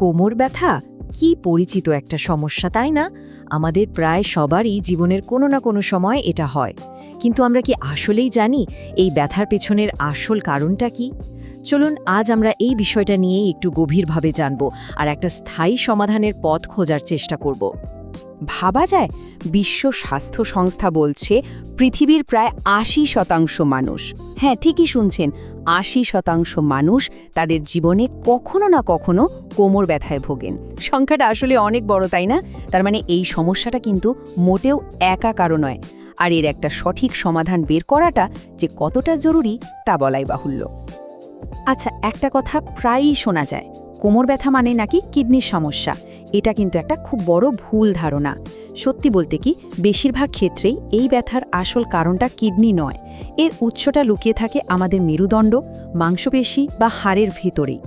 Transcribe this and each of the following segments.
কোমর ব্যথা? কি পরিচিত একটা সমস্যা, তাই না? আমাদের প্রায় সবারই জীবনের কোনো না কোনো সময় এটা হয়। কিন্তু আমরা কি আসলেই জানি এই ব্যথার পেছনের আসল কারণটা কি? চলুন আজ আমরা এই বিষয়টা নিয়েই একটু গভীরভাবে জানব আর একটা স্থায়ী সমাধানের পথ খোঁজার চেষ্টা করব। ভাবা যায়? বিশ্ব স্বাস্থ্য সংস্থা বলছে, পৃথিবীর প্রায় আশি শতাংশ মানুষ হ্যাঁ ঠিকই শুনছেন, আশি শতাংশ মানুষ তাদের জীবনে কখনো না কখনো কোমর ব্যথায় ভোগেন। সংখ্যাটা আসলে অনেক বড়, তাই না? তার মানে এই সমস্যাটা কিন্তু মোটেও একা কারও নয়। আর এর একটা সঠিক সমাধান বের করাটা যে কতটা জরুরি, তা বলাই বাহুল্য। আচ্ছা একটা কথা প্রায়ই শোনা যায় কোমর ব্যথা মানে নাকি কিডনির সমস্যা। এটা কিন্তু একটা খুব বড় ভুল ধারণা। সত্যি বলতে কি, বেশিরভাগ ক্ষেত্রেই এই ব্যথার আসল কারণটা কিডনি নয়। এর উৎসটা লুকিয়ে থাকে আমাদের মেরুদণ্ড, মাংসপেশি বা হাড়ের ভেতরেই।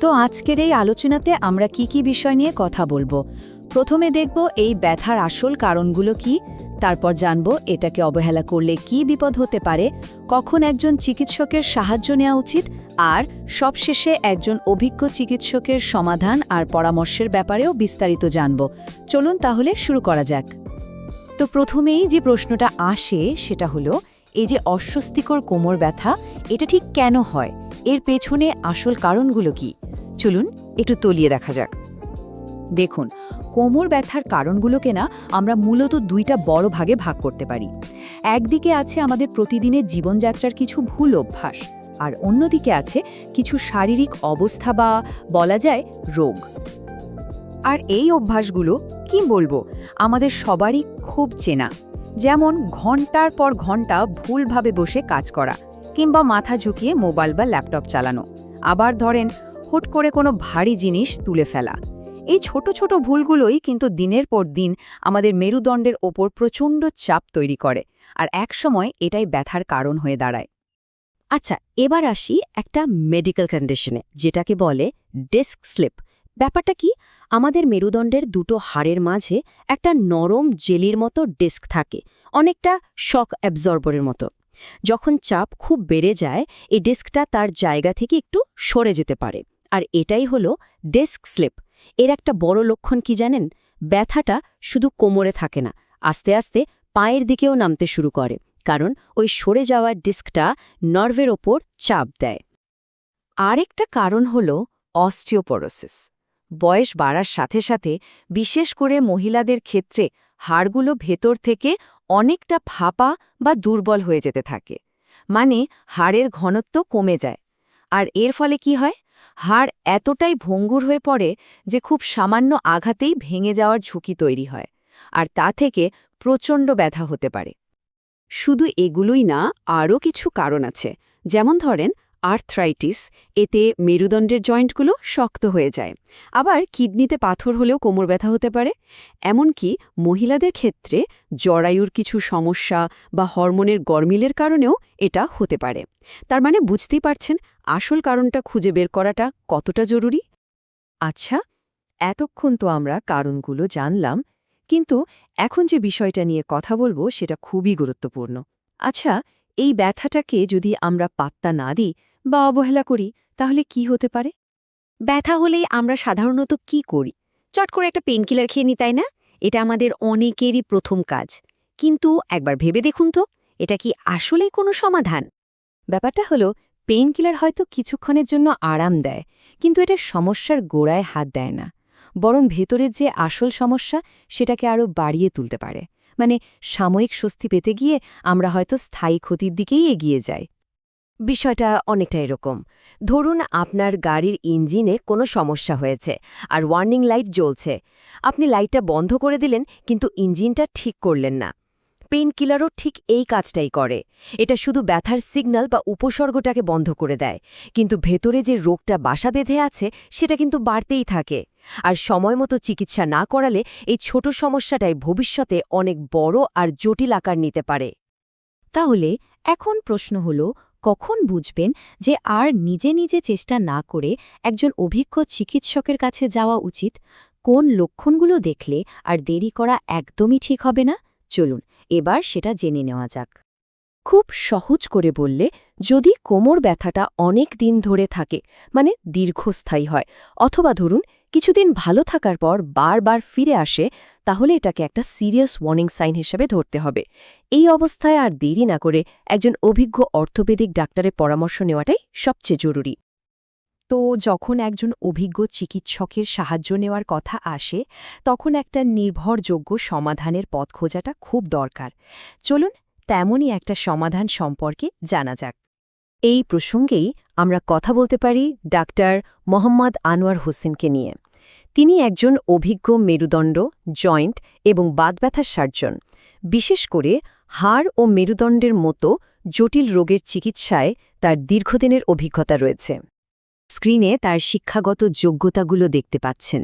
তো আজকের এই আলোচনাতে আমরা কি কি বিষয় নিয়ে কথা বলব? প্রথমে দেখব এই ব্যথার আসল কারণগুলো কি তারপর জানব এটাকে অবহেলা করলে কি বিপদ হতে পারে, কখন একজন চিকিৎসকের সাহায্য নেওয়া উচিত, আর সবশেষে একজন অভিজ্ঞ চিকিৎসকের সমাধান আর পরামর্শের ব্যাপারেও বিস্তারিত জানব। চলুন তাহলে শুরু করা যাক। তো প্রথমেই যে প্রশ্নটা আসে সেটা হলো, এই যে অস্বস্তিকর কোমর ব্যথা, এটা ঠিক কেন হয়? এর পেছনে আসল কারণগুলো কি? চলুন একটু তলিয়ে দেখা যাক। দেখুন কোমর ব্যথার কারণগুলোকে না আমরা মূলত দুইটা বড় ভাগে ভাগ করতে পারি। একদিকে আছে আমাদের প্রতিদিনের জীবনযাত্রার কিছু ভুল অভ্যাস, আর অন্যদিকে আছে কিছু শারীরিক অবস্থা বা বলা যায় রোগ। আর এই অভ্যাসগুলো, কি বলব, আমাদের সবারই খুব চেনা। যেমন ঘণ্টার পর ঘণ্টা ভুলভাবে বসে কাজ করা, কিংবা মাথা ঝুঁকিয়ে মোবাইল বা ল্যাপটপ চালানো। আবার ধরেন, হুট করে কোনো ভারী জিনিস তুলে ফেলা। এই ছোট ছোট ভুলগুলোই কিন্তু দিনের পর দিন আমাদের মেরুদণ্ডের ওপর প্রচণ্ড চাপ তৈরি করে, আর একসময় এটাই ব্যথার কারণ হয়ে দাঁড়ায়। আচ্ছা এবার আসি একটা মেডিকেল কন্ডিশনে যেটাকে বলে ডিস্ক স্লিপ ব্যাপারটা কি? আমাদের মেরুদণ্ডের দুটো হাড়ের মাঝে একটা নরম জেলির মতো ডিস্ক থাকে, অনেকটা শক অ্যাবজর্বরের মতো। যখন চাপ খুব বেড়ে যায়, এই ডিস্কটা তার জায়গা থেকে একটু সরে যেতে পারে, আর এটাই হলো ডিস্ক স্লিপ এর একটা বড় লক্ষণ কি জানেন? ব্যথাটা শুধু কোমরে থাকে না, আস্তে আস্তে পায়ের দিকেও নামতে শুরু করে, কারণ ওই সরে যাওয়ার ডিস্কটা নার্ভের ওপর চাপ দেয়। আরেকটা কারণ হল অস্টিওপোরোসিস। বয়স বাড়ার সাথে সাথে বিশেষ করে মহিলাদের ক্ষেত্রে হাড়গুলো ভেতর থেকে অনেকটা ফাঁপা বা দুর্বল হয়ে যেতে থাকে মানে হাড়ের ঘনত্ব কমে যায়। আর এর ফলে কি হয়? হাড় এতটাই ভঙ্গুর হয়ে পড়ে যে খুব সামান্য আঘাতেই ভেঙে যাওয়ার ঝুঁকি তৈরি হয়, আর তা থেকে প্রচণ্ড ব্যথা হতে পারে। শুধু এগুলোই না, আরও কিছু কারণ আছে। যেমন ধরেন আর্থ্রাইটিস এতে মেরুদণ্ডের জয়েন্টগুলো শক্ত হয়ে যায়। আবার কিডনিতে পাথর হলেও কোমর ব্যথা হতে পারে। এমনকি মহিলাদের ক্ষেত্রে জরায়ুর কিছু সমস্যা বা হরমোনের গরমিলের কারণেও এটা হতে পারে। তার মানে বুঝতেই পারছেন আসল কারণটা খুঁজে বের করাটা কতটা জরুরি? আচ্ছা এতক্ষণ তো আমরা কারণগুলো জানলাম, কিন্তু এখন যে বিষয়টা নিয়ে কথা বলব সেটা খুবই গুরুত্বপূর্ণ। আচ্ছা এই ব্যথাটাকে যদি আমরা পাত্তা না দিই বা অবহেলা করি তাহলে কি হতে পারে? ব্যথা হলেই আমরা সাধারণত কি করি? চট করে একটা পেনকিলার খেয়ে নিই তাই না? এটা আমাদের অনেকেরই প্রথম কাজ। কিন্তু একবার ভেবে দেখুন তো এটা কি আসলেই কোনো সমাধান? ব্যাপারটা হলো পেইন কিলার হয়তো কিছুক্ষণের জন্য আরাম দেয় কিন্তু এটা সমস্যার গোড়ায় হাত দেয় না। বরং ভেতরের যে আসল সমস্যা সেটাকে আরও বাড়িয়ে তুলতে পারে। মানে সাময়িক স্বস্তি পেতে গিয়ে আমরা হয়তো স্থায়ী ক্ষতির দিকেই এগিয়ে যাই। বিষয়টা অনেকটা এরকম। ধরুন আপনার গাড়ির ইঞ্জিনে কোনো সমস্যা হয়েছে আর ওয়ার্নিং লাইট জ্বলছে। আপনি লাইটটা বন্ধ করে দিলেন, কিন্তু ইঞ্জিনটা ঠিক করলেন না। পেইন কিলারও ঠিক এই কাজটাই করে। এটা শুধু ব্যথার সিগন্যাল বা উপসর্গটাকে বন্ধ করে দেয়। কিন্তু ভেতরে যে রোগটা বাসা বেঁধে আছে, সেটা কিন্তু বাড়তেই থাকে। আর সময় মতো চিকিৎসা না করালে এই ছোট সমস্যাটাই ভবিষ্যতে অনেক বড় আর জটিল আকার নিতে পারে। তাহলে এখন প্রশ্ন হল, কখন বুঝবেন যে আর নিজে নিজে চেষ্টা না করে একজন অভিজ্ঞ চিকিৎসকের কাছে যাওয়া উচিত? কোন লক্ষণগুলো দেখলে আর দেরি করা একদমই ঠিক হবে না? চলুন এবার সেটা জেনে নেওয়া যাক। খুব সহজ করে বললে, যদি কোমর ব্যথাটা অনেক দিন ধরে থাকে মানে দীর্ঘস্থায়ী হয়, অথবা ধরুন কিছুদিন ভালো থাকার পর বারবার ফিরে আসে, তাহলে এটাকে একটা সিরিয়াস ওয়ার্নিং সাইন হিসেবে ধরতে হবে। এই অবস্থায় আর দেরি না করে একজন অভিজ্ঞ অর্থোপেদিক ডাক্তারের পরামর্শ নেওয়াটাই সবচেয়ে জরুরি। তো যখন একজন অভিজ্ঞ চিকিৎসকের সাহায্য নেওয়ার কথা আসে, তখন একটা নির্ভরযোগ্য সমাধানের পথ খোঁজাটা খুব দরকার। চলুন তেমনই একটা সমাধান সম্পর্কে জানা যাক। এই প্রসঙ্গেই আমরা কথা বলতে পারি ডাক্তার মোহাম্মদ আনোয়ার হোসেনকে নিয়ে। তিনি একজন অভিজ্ঞ মেরুদণ্ড, জয়েন্ট এবং বাতব্যথার সার্জন। বিশেষ করে হাড় ও মেরুদণ্ডের মতো জটিল রোগের চিকিৎসায় তার দীর্ঘদিনের অভিজ্ঞতা রয়েছে। স্ক্রিনে তার শিক্ষাগত যোগ্যতাগুলো দেখতে পাচ্ছেন।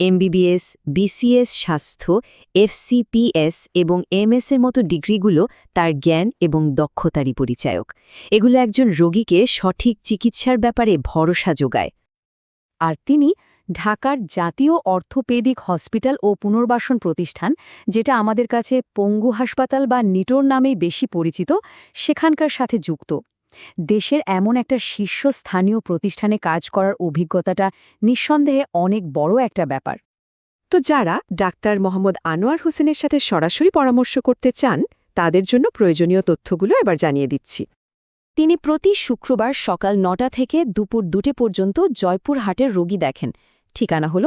এমবিবিএস, বিসিএস স্বাস্থ্য, এফসিপিএস এবং এমএস এর মতো ডিগ্রিগুলো তার জ্ঞান এবং দক্ষতারই পরিচায়ক। এগুলো একজন রোগীকে সঠিক চিকিৎসার ব্যাপারে ভরসা যোগায়। আর তিনি ঢাকার জাতীয় অর্থোপেডিক হসপিটাল ও পুনর্বাসন প্রতিষ্ঠান, যেটা আমাদের কাছে পঙ্গু হাসপাতাল বা নিটোর নামেই বেশি পরিচিত, সেখানকার সাথে যুক্ত। দেশের এমন একটা শীর্ষস্থানীয় প্রতিষ্ঠানে কাজ করার অভিজ্ঞতাটা নিঃসন্দেহে অনেক বড় একটা ব্যাপার। তো যারা ডাক্তার মোহাম্মদ আনোয়ার হোসেনের সাথে সরাসরি পরামর্শ করতে চান, তাদের জন্য প্রয়োজনীয় তথ্যগুলো এবার জানিয়ে দিচ্ছি। তিনি প্রতি শুক্রবার সকাল নটা থেকে দুপুর দুটে পর্যন্ত জয়পুরহাটের রোগী দেখেন। ঠিকানা হল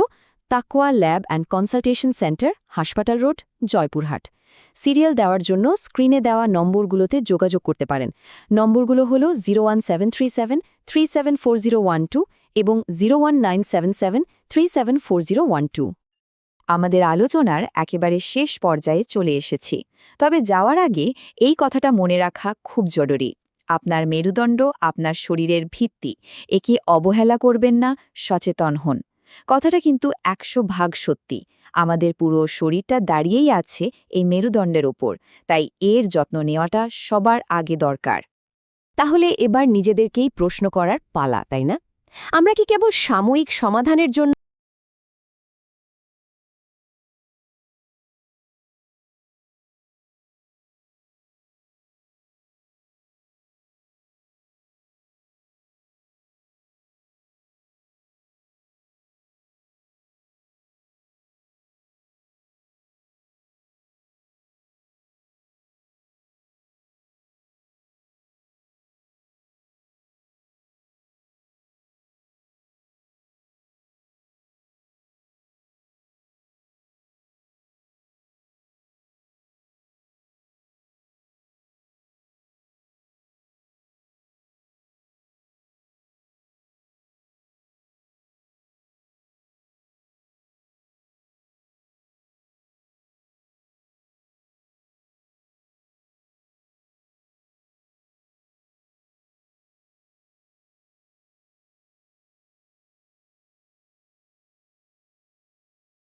Taqwa lab and consultation centre, হাসপাতাল রোড, জয়পুরহাট। সিরিয়াল দেওয়ার জন্য স্ক্রিনে দেওয়া নম্বরগুলোতে যোগাযোগ করতে পারেন। নম্বরগুলো হল জিরো এবং জিরো আমাদের আলোচনার একেবারে শেষ পর্যায়ে চলে এসেছি। তবে যাওয়ার আগে এই কথাটা মনে রাখা খুব জরুরি। আপনার মেরুদণ্ড, আপনার শরীরের ভিত্তি। একে অবহেলা করবেন না, সচেতন হন। কথাটা কিন্তু একশো ভাগ সত্যি। আমাদের পুরো শরীরটা দাঁড়িয়েই আছে এই মেরুদণ্ডের ওপর, তাই এর যত্ন নেওয়াটা সবার আগে দরকার। তাহলে এবার নিজেদেরকেই প্রশ্ন করার পালা, তাই না? আমরা কি কেবল সাময়িক সমাধানের জন্য